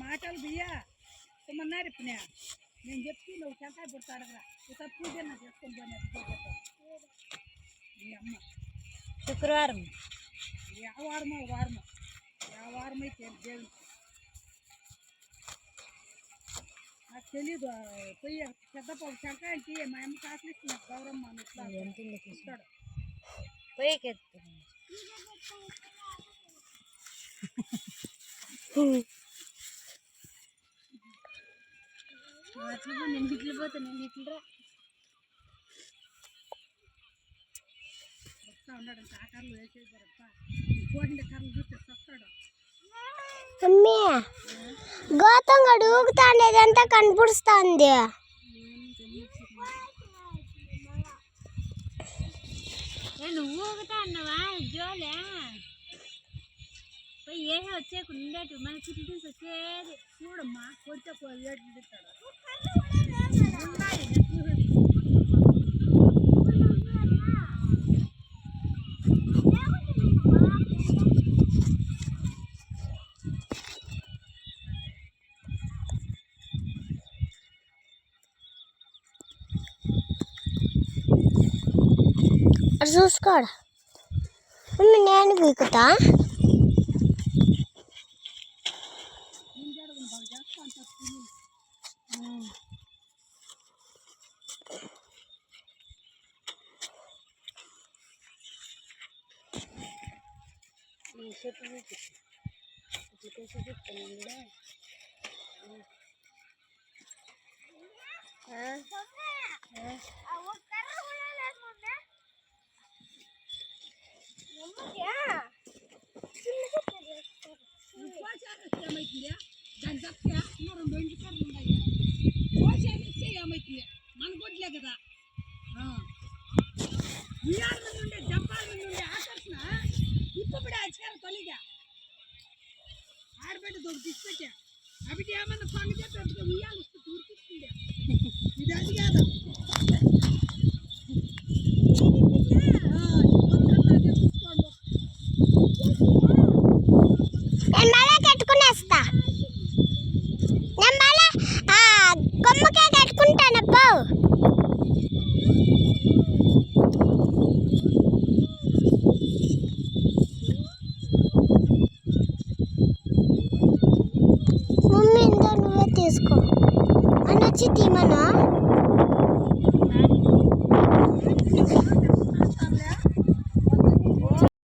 మాటలు బియ్యా. సుమన్నారు ఇప్పుడు నేను చెప్తే నువ్వు శంకాయ పుట్టు అడగరా ఇక పూజ నాకు చేసుకొని మీ అమ్మ. శుక్రవారం. ఏ వారమో వారమో. ఏ వారం అయితే దేవుడు తెలీదు. పోయి పెద్ద పావు శంకాయ తీయ మా అమ్మ కాసులు ఇస్తున్నా గౌరమ్మ ఎంత ఇస్తాడు. పోయికి అట్లా నేను ఇట్లు పోతా నేను ఇట్లు. వస్తా ఉన్నాడు ఆ కర్రలు వేసేసారప్ప కోడిన కర్రలు చూస్తే వస్తాడు అమ్మే! గౌతమ్ గడు ఊగుతాండేది కనిపిస్తుంది. నువ్వు ఊగుతా అన్నావా జోలే పోయి ఏహే వచ్చేకు ఉండేటి మన చుట్టూ వచ్చేది. చూడమ్మా కొడితే తింటాడు అది చూసుకోడు మమ్మీ నేను పీకుతా ఏమైతుంది మన గొడ్లే కదా ఉయ్యాల మీద ఉండే జంపాల మీద ఉండే ఆకర్షణ. ఇప్పుడు ఆచారు తొలిగా. ఆడబెట్టి దొరికి తీసుకొచ్చా. అవి ఏమన్నా పండు చెప్పి ఉయ్యాలు ఇస్తే మమ్మీ ఇందో